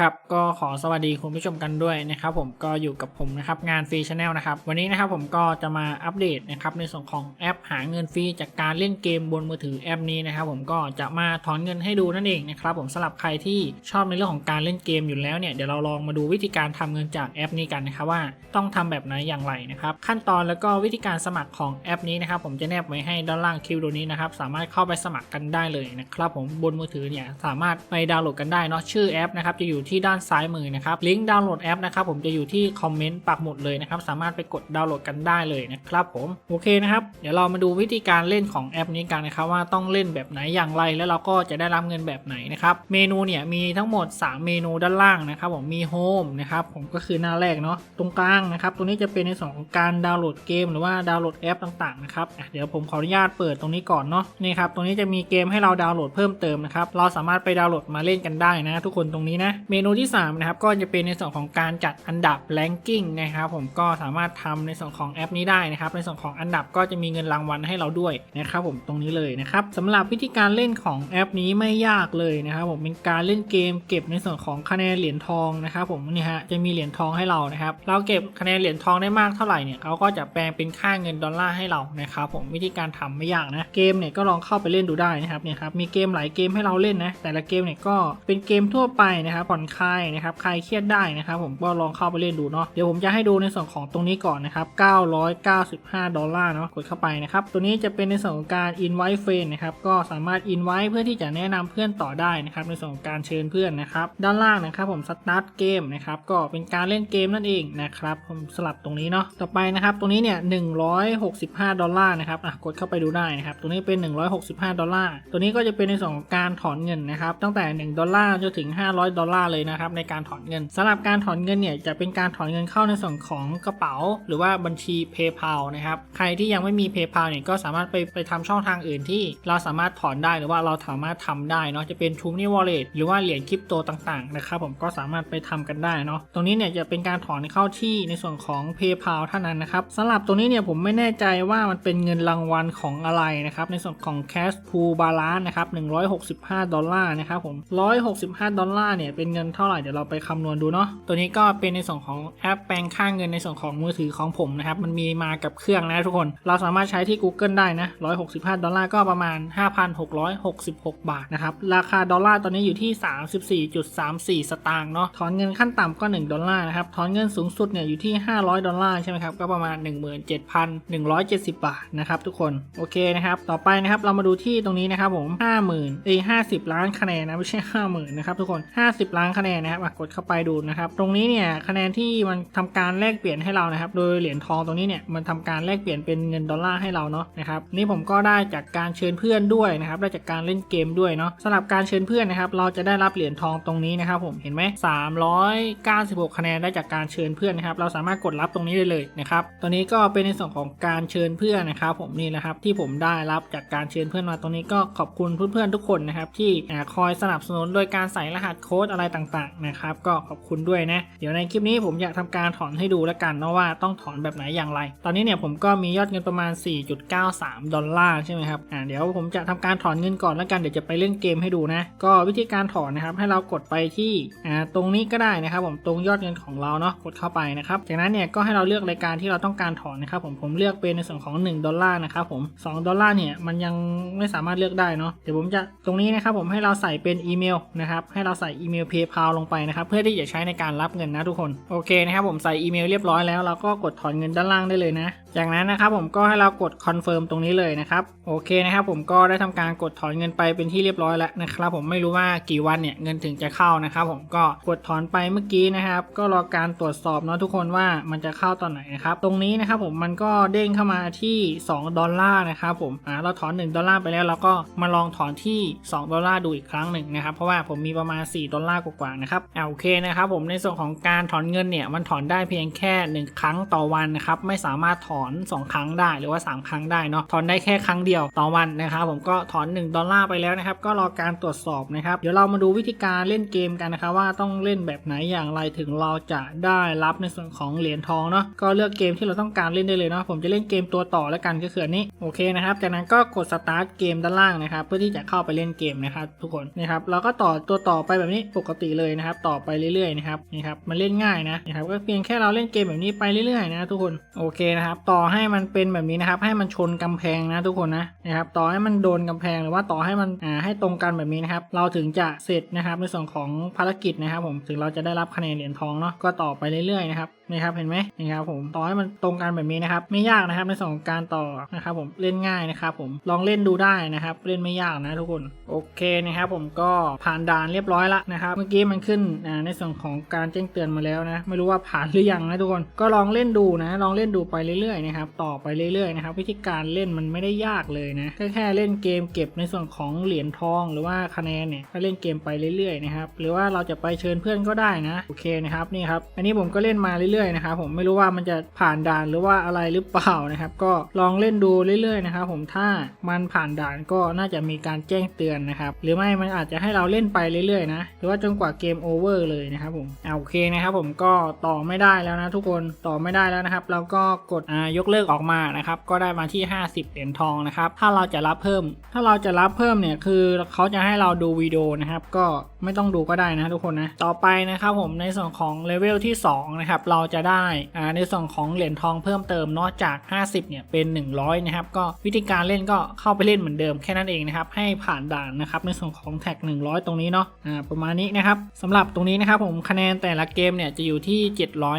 ครับก็ขอสวัสดีคุณผู้ชมกันด้วยนะครับผมก็อยู่กับผมนะครับงานฟรีชาแนลนะครับวันนี้นะครับผมก็จะมาอัปเดตนะครับในส่วนของแอปหาเงินฟรีจากการเล่นเกมบนมือถือแอปนี้นะครับผมก็จะมาถอนเงินให้ดูนั่นเองนะครับผมสำหรับใครที่ชอบในเรื่องของการเล่นเกมอยู่แล้วเนี่ยเดี๋ยวเราลองมาดูวิธีการทำเงินจากแอปนี้กันนะครับว่าต้องทำแบบไหนอย่างไรนะครับขั้นตอนแล้วก็วิธีการสมัครของแอปนี้นะครับผมจะแนบไว้ให้ด้านล่างคลิปตรงนี้นะครับสามารถเข้าไปสมัครกันได้เลยนะครับผมบนมือถือเนี่ยสามารถไปดาวน์โหลดกันได้เนาะชื่อแอปนะครับจะอยู่ที่ด้านซ้ายมือนะครับลิงก์ดาวน์โหลดแอปนะครับผมจะอยู่ที่คอมเมนต์ปักหมุดเลยนะครับสามารถไปกดดาวน์โหลดกันได้เลยนะครับผมโอเคนะครับเดี๋ยวเรามาดูวิธีการเล่นของแอปนี้กันนะครับว่าต้องเล่นแบบไหนอย่างไร แล้วเราก็จะได้รับเงินแบบไหนนะครับเมนูเนี่ยมีทั้งหมด 3 เมนูด้านล่างนะครับผมมีโฮมนะครับผมก็คือหน้าแรกเนาะตรงกลางนะครับตรงนี้จะเป็นในส่วนของการดาวน์โหลดเกม หรือว่าดาวน์โหลดแอปต่างๆนะครับเดี๋ยวผมขออนุญาตเปิดตรงนี้ก่อนเนาะนี่ครับตรงนี้จะมีเกมให้เราดาวน์โหลดเพิ่มเติมนะครับเราสามารถไปดาวน์โหลดมาเล่นกันได้นะ ทุกคนตรงนี้นะเมมนูที่ 3 นะครับ ก็จะเป็นในส่วนของการจัดอันดับแ a งกิ้งนะครับผมก็สามารถทำในส่วนของแอปนี้ได้นะครับ ในส่วนของอันดับก็จะมีเงินรางวัลให้เราด้วยนะครับผมตรงนี้เลยนะครับสำหรับวิธีการเล่นของแอปนี้ไม่ยากเลยนะครับผมเป็นการเล่นเกมเก็บในส่วนของคะแนนเหรียญทองนะครับผมนี่ฮะจะมีเหรียญทองให้เรานะครับ เราเก็บคะแนนเหรียญทองได้มากเท่าไหร่เนี่ยเขาก็จะแปลงเป็นค่าเงินดอลลาร์ให้เรานะครับผมวิธีการทำไม่ยากนะเกมเนี่ยก็ลองเข้าไปเล่นดูได้นะครับเนี่ยครับมีเกมหลายเกมให้เราเล่นนะแต่ละเกมเนี่ยก็เป็นเกมทั่วไปนะครับผ่อนคลายนะครับคลายเครียดได้นะครับผมก็ลองเข้าไปเล่นดูเนาะเดี๋ยวผมจะให้ดูในส่วนของตรงนี้ก่อนนะครับ995 ดอลลาร์เนาะกดเข้าไปนะครับตัวนี้จะเป็นในส่วนของการ invite friend นะครับก็สามารถ invite เพื่อที่จะแนะนำเพื่อนต่อได้นะครับในส่วนของการเชิญเพื่อนนะครับด้านล่างนะครับผม start game นะครับก็เป็นการเล่นเกมนั่นเองนะครับผมสลับตรงนี้เนาะต่อไปนะครับตรงนี้เนี่ย165 ดอลลาร์นะครับอะกดเข้าไปดูได้นะครับตัวนี้เป็น 165 ดอลลาร์ตัวนี้ก็จะเป็นในส่วนของการถอนเงินนะครับตั้งแต่ 1 ดอลลาร์จนถึง 500 ดอลลาร์เลยนะครับในการถอนเงินสำหรับการถอนเงินเนี่ยจะเป็นการถอนเงินเข้าในส่วนของกระเป๋า หรือว่าบัญชี PayPal นะครับใครที่ยังไม่มี PayPal เนี่ยก็สามารถไปไปทำช่องทางอื่นที่เราสามารถถอนได้หรือว่าเราสามารถทำได้เนาะจะเป็น t r u e m o n e y Wallet หรือว่าเหรียญคริปโตต่างๆนะครับผมก็สามารถไปทำกันได้เนาะตรงนี้เนี่ยจะเป็นการถอนเข้าที่ในส่วนของ PayPal เท่านั้นนะครับสำหรับตรงนี้เนี่ยผมไม่แน่ใจว่ามันเป็นเงินรางวัลของอะไรนะครับในส่วนของ Cash Pool Balance นะครับ165 ดอลลาร์นะครับผม165 ดอลลาร์เนี่ยเป็นเงินเท่าไหร่เดี๋ยวเราไปคำนวณดูเนาะตัวนี้ก็เป็นในส่วนของแอปแปลงค่าเงินในส่วนของมือถือของผมนะครับมันมีมากับเครื่องนะทุกคน เราสามารถใช้ที่ Google ได้นะ165 ดอลลาร์ก็ประมาณ 5,666 บาทนะครับราคาดอลลาร์ตอนนี้อยู่ที่ 34.34 สตางค์เนาะถอนเงินขั้นต่ำก็ 1 ดอลลาร์นะครับถอนเงินสูงสุดเนี่ยอยู่ที่ 500 ดอลลาร์ใช่ไหมครับก็ประมาณ 17,170 บาทนะครับทุกคนโอเคนะครับต่อไปนะครับเรามาดูที่ตรงนี้นะครับผม 50,000เอ้ย50 ล้านคะแนนนะไม่ใช่ 50,000นะครับทุกคน 50 ล้านคะแนนนะครับกดเข้าไปดูนะครับ ตรงนี้เนี่ยคะแนนที่มันทำการแลกเปลี่ยนให้เรานะครับ โดยเหรียญทองตรงนี้เนี่ยมันทำการแลกเปลี่ยนเป็นเงินดอลลาร์ให้เราเนาะนะครับนี่ผมก็ได้จากการเชิญเพื่อนด้วยนะครับได้จากการเล่นเกมด้วยเนาะสำหรับการเชิญเพื่อนนะครับ เราจะได้รับเหรียญทองตรงนี้นะครับ ผมเห็นไหม396คะแนนได้จากการเชิญเพื่อนนะครับ เราสามารถกดรับตรงนี้ได้เลยนะครับตัวนี้ก็เป็นในส่วนของการเชิญเพื่อนนะครับ ผมนี่นะครับที่ผมได้รับจากการเชิญเพื่อนมาตรงนี้ก็ขอบคุณเพื่อนๆทุกคนนะครับที่คอยสนับสนุนโดยการใส่รหัสโค้ดอะไรต่างๆนะครับ ก็ขอบคุณด้วยนะ เดี๋ยวในคลิปนี้ผมอยากทำการถอนให้ดูแล้วกันเนะว่าต้องถอนแบบไหนอย่างไร ตอนนี้เนี่ยผมก็มียอดเงินประมาณ 4.93 ดอลลาร์ใช่ไหมครับอ่าเดี๋ยวผมจะทำการถอนเงินก่อนแล้วกันเดี๋ยวจะไปเล่นเกมให้ดูนะ ก็วิธีการถอนนะครับให้เรากดไปที่อ่าตรงนี้ก็ได้นะครับ ผมตรงยอดเงินของเราเนาะกดเข้าไปนะครับ จากนั้นเนี่ยก็ให้เราเลือกรายการที่เราต้องการถอนนะครับผมผมเลือกเป็นในส่วนของ 1 ดอลลาร์นะครับผม2ดอลลาร์เนี่ยมันยังไม่สามารถเลือกได้เนาะเดี๋ยวผมจะตรงนี้นะครับผมให้เราใส่เป็นอีเมลนะครับให้เราใส่อีเมล PayPal ลงไปนะครับเพื่อที่จะใช้ในการรับเงินนะทุกคนโอเคนะครับผมใส่อีเมลเรียบร้อยแล้วเราก็กดถอนเงินด้านล่างได้เลยนะ จากนั้นนะครับผมก็ให้เรากดคอนเฟิร์มตรงนี้เลยนะครับ โอเคนะครับผมก็ได้ทำการกดถอนเงินไปเป็นที่เรียบร้อยแล้วนะครับผมไม่รู้ว่ากี่วันเนี่ยเงินถึงจะเข้านะครับผมก็กดถอนไปเมื่อกี้นะครับ ก็รอการตรวจสอบเนาะทุกคนว่ามันจะเข้าตอนไหนนะครับตรงนี้นะครับผมมันก็เด้งเข้ามาที่ 2 ดอลลาร์นะครับผมอ่าเราถอน 1 ดอลลาร์ไปแล้วเราก็มาลองถอนที่ 2 ดอลลาร์ดูอีกครั้งหนึ่งนะครับเพราะว่าผมมีประมาณ 4 ดอลลาร์กว่าๆนะครับอ่าโอเคนะครับผมในส่วนของการถอนเงินเนี่ยมันถอนได้เพียงแค่ 1 ครั้งต่อวันนะครับไม่สามารถถอน 2 ครั้งได้หรือว่า 3 ครั้งได้เนาะถอนได้แค่ครั้งเดียวดียวต่อวันนะครับผมก็ถอน 1 ดอลลาร์ไปแล้วนะครับ ก็รอการตรวจสอบนะครับ เดี๋ยวเรามาดูวิธีการเล่นเกมกันนะครับ ว่าต้องเล่นแบบไหนอย่างไรถึงเราจะได้รับในส่วนของเหรียญทองเนาะก็เลือกเกมที่เราต้องการเล่นได้เลยเนาะผมจะเล่นเกมตัวต่อแล้วกันก็คืออันนี้โอเคนะครับจากนั้นก็กดสตาร์ทเกมด้านล่างนะครับ เพื่อที่จะเข้าไปเล่นเกมนะครับทุกคนนะครับเราก็ต่อตัวต่อไปแบบนี้ปกติเลยนะครับ ต่อไปเรื่อยๆนะครับนี่ครับมันเล่นง่ายนะนะครับก็เพียงแค่เราเล่นเกมแบบนี้ไปเรื่อยๆนะทุกคนโอเคนะครับต่อให้มันเป็นแบบนี้นะครับให้มันชนกำแพงนะทุกคนนะนะครับต่อให้มันโดนกำแพงหรือว่าต่อให้มันอ่าให้ตรงกันแบบนี้นะครับเราถึงจะเสร็จนะครับในส่วนของภารกิจนะครับผมถึงเราจะได้รับคะแนนเหรียญทองเนาะก็ต่อไปเรื่อยๆนะครับนี่ครับเห็นไหมนี่ครับผมต่อให้มันตรงกันแบบนี้นะครับ ไม่ยากนะครับในส่วนของการต่อนะครับผมเล่นง่ายนะครับผมลองเล่นดูได้นะครับเล่นไม่ยากนะทุกคนโอเคนะครับผมก็ผ่านด่านเรียบร้อยแล้วนะครับเมื่อกี้มันขึ้นในส่วนของการแจ้งเตือนมาแล้วนะไม่รู้ว่าผ่านหรือยังนะทุกคนก็ลองเล่นดูนะ ลองเล่นดูไปเรื่อยๆนะครับต่อไปเรื่อยๆนะครับวิธีการเล่นมันไม่ได้ยากเลยนะแค่แค่เล่นเกมเก็บในส่วนของเหรียญทองหรือว่าคะแนนเนี่ยก็เล่นเกมไปเรื่อยๆนะครับหรือว่าเราจะไปเชิญเพื่อนก็ได้นะโอเคนะครับนี่ครับอันนี้ผมก็เล่นมาเรื่อยๆนะครับผมไม่รู้ว่ามันจะผ่านด่านหรือว่าอะไรหรือเปล่านะครับ ก็ลองเล่นดูเรื่อยๆนะครับผมถ้ามันผ่านด่านก็น่าจะมีการแจ้งเตือนนะครับ หรือไม่มันอาจจะให้เราเล่นไปเรื่อยๆนะหรือว่าจนกว่าเกมโอเวอร์เลยนะครับผมอ่าโอเคนะครับผมก็ต่อไม่ได้แล้วนะทุกคนต่อไม่ได้แล้วนะครับเราก็กดอ่ายกเลิกออกมานะครับก็ได้มาที่ 50เหรียญทองนะครับถ้าเราจะรับเพิ่ม ถ้าเราจะรับเพิ่มเนี่ยคือเขาจะให้เราดูวิดีโอนะครับก็ไม่ต้องดูก็ได้นะทุกคนนะต่อไปนะครับผมในส่วนของเลเวลที่2นะครับเราจะได้อ่าในส่วนของเหรียญทองเพิ่มเติมเนอกจาก 50เนี่ยเป็น 100นะครับก็วิธีการเล่นก็เข้าไปเล่นเหมือนเดิมแค่นั้นเองนะครับให้ผ่านด่านนะครับในส่วนของแท็ก 100 ตรงนี้เนาะอ่าประมาณนี้นะครับสำหรับตรงนี้นะครับผมคะแนนแต่ละเกมเนี่ยจะอยู่ที่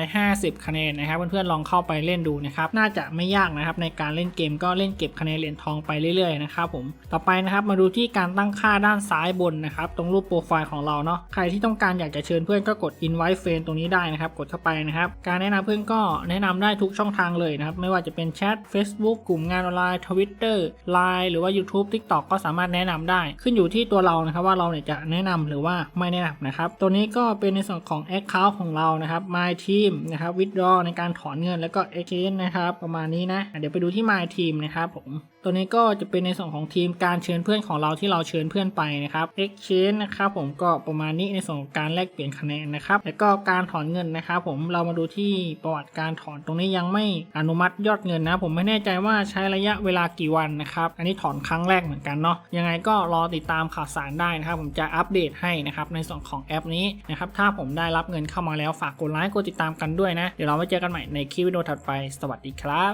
750 คะแนนนะครับเพื่อนๆลองเข้าไปเล่นดูนะครับน่าจะไม่ยากนะครับในการเล่นเกมก็เล่นเก็บคะแนนเหรียญทองไปเรื่อยๆนะครับผมต่อไปนะครับมาดูที่การตั้งค่าด้านซ้ายบนนะครับตรงรูปโปรไฟล์ของเราเนาะใครที่ต้องการอยากจะเชิญเพื่อนก็กด invite friend ตรงนี้ได้นะครับกดเข้าไปนะครับการแนะนำเพื่อนก็แนะนำได้ทุกช่องทางเลยนะครับ ไม่ว่าจะเป็นแชท Facebook กลุ่มงานออนไลน์ Twitter Line หรือว่า YouTube TikTok ก็สามารถแนะนำได้ ขึ้นอยู่ที่ตัวเรานะครับว่าเราเนี่ยจะแนะนำหรือว่าไม่แนะนำนะครับ ตัวนี้ก็เป็นในส่วนของ Account ของเรานะครับ My Team นะครับ Withdraw ในการถอนเงินแล้วก็ Exchange นะครับ ประมาณนี้นะ เดี๋ยวไปดูที่ My Team นะครับผม ตัวนี้ก็จะเป็นในส่วนของทีมการเชิญเพื่อนของเราที่เราเชิญเพื่อนไปนะครับ exchange นะครับผมก็ประมาณนี้ในส่วนของการแลกเปลี่ยนคะแนนนะครับแล้วก็การถอนเงินนะครับ ผมเรามาดูที่ประวัติการถอนตรงนี้ยังไม่อนุมัติยอดเงินนะ ผมไม่แน่ใจว่าใช้ระยะเวลากี่วันนะครับ อันนี้ถอนครั้งแรกเหมือนกันเนาะยังไงก็รอติดตามข่าวสารได้นะครับ ผมจะอัปเดตให้นะครับในส่วนของแอปนี้นะครับถ้าผมได้รับเงินเข้ามาแล้วฝากกดไลค์กดติดตามกันด้วยนะเดี๋ยวเราไว้เจอกันใหม่ในคลิปวิดีโอถัดไปสวัสดีครับ